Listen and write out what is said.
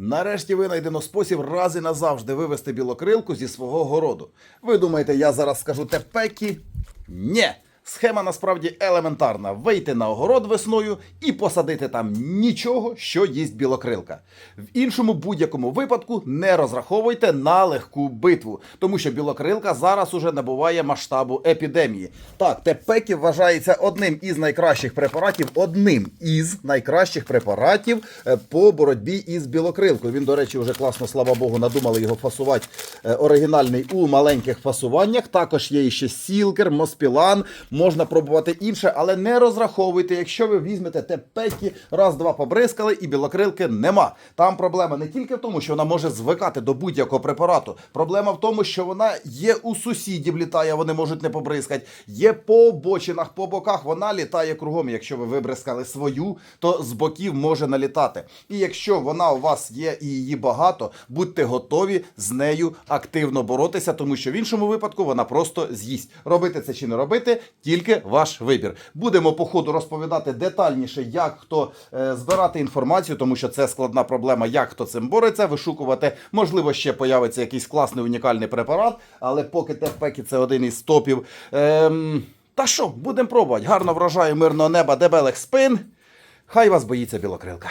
Нарешті винайдено спосіб раз і назавжди вивести білокрилку зі свого городу. Ви думаєте, я зараз скажу тепекі? Нє! Схема насправді елементарна: вийти на огород весною і посадити там нічого, що їсть білокрилка. В іншому будь-якому випадку не розраховуйте на легку битву, тому що білокрилка зараз уже набуває масштабу епідемії. Так, тепекі вважається одним із найкращих препаратів, одним із найкращих препаратів е, по боротьбі із білокрилкою. Він, до речі, вже класно, слава Богу, надумали його фасувати оригінальний у маленьких фасуваннях. Також є ще сілкер, моспілан. Можна пробувати інше, але не розраховуйте, якщо ви візьмете тепекі, раз-два побризкали і білокрилки нема. Там проблема не тільки в тому, що вона може звикати до будь-якого препарату. Проблема в тому, що вона є у сусідів, літає, вони можуть не побризкати. Є по обочинах, по боках. Вона літає кругом. Якщо ви вибризкали свою, то з боків може налітати. І якщо вона у вас є і її багато, будьте готові з нею активно боротися, тому що в іншому випадку вона просто з'їсть. Робити це чи не робити, тільки ваш вибір. Будемо по ходу розповідати детальніше, як хто е, збирати інформацію, тому що це складна проблема, як хто цим бореться, вишукувати. Можливо, ще появиться якийсь класний унікальний препарат, але поки Тефпекі це один із топів. Ем, та що, будемо пробувати. Гарно врожаю мирного неба, дебелих спин. Хай вас боїться білокрилка.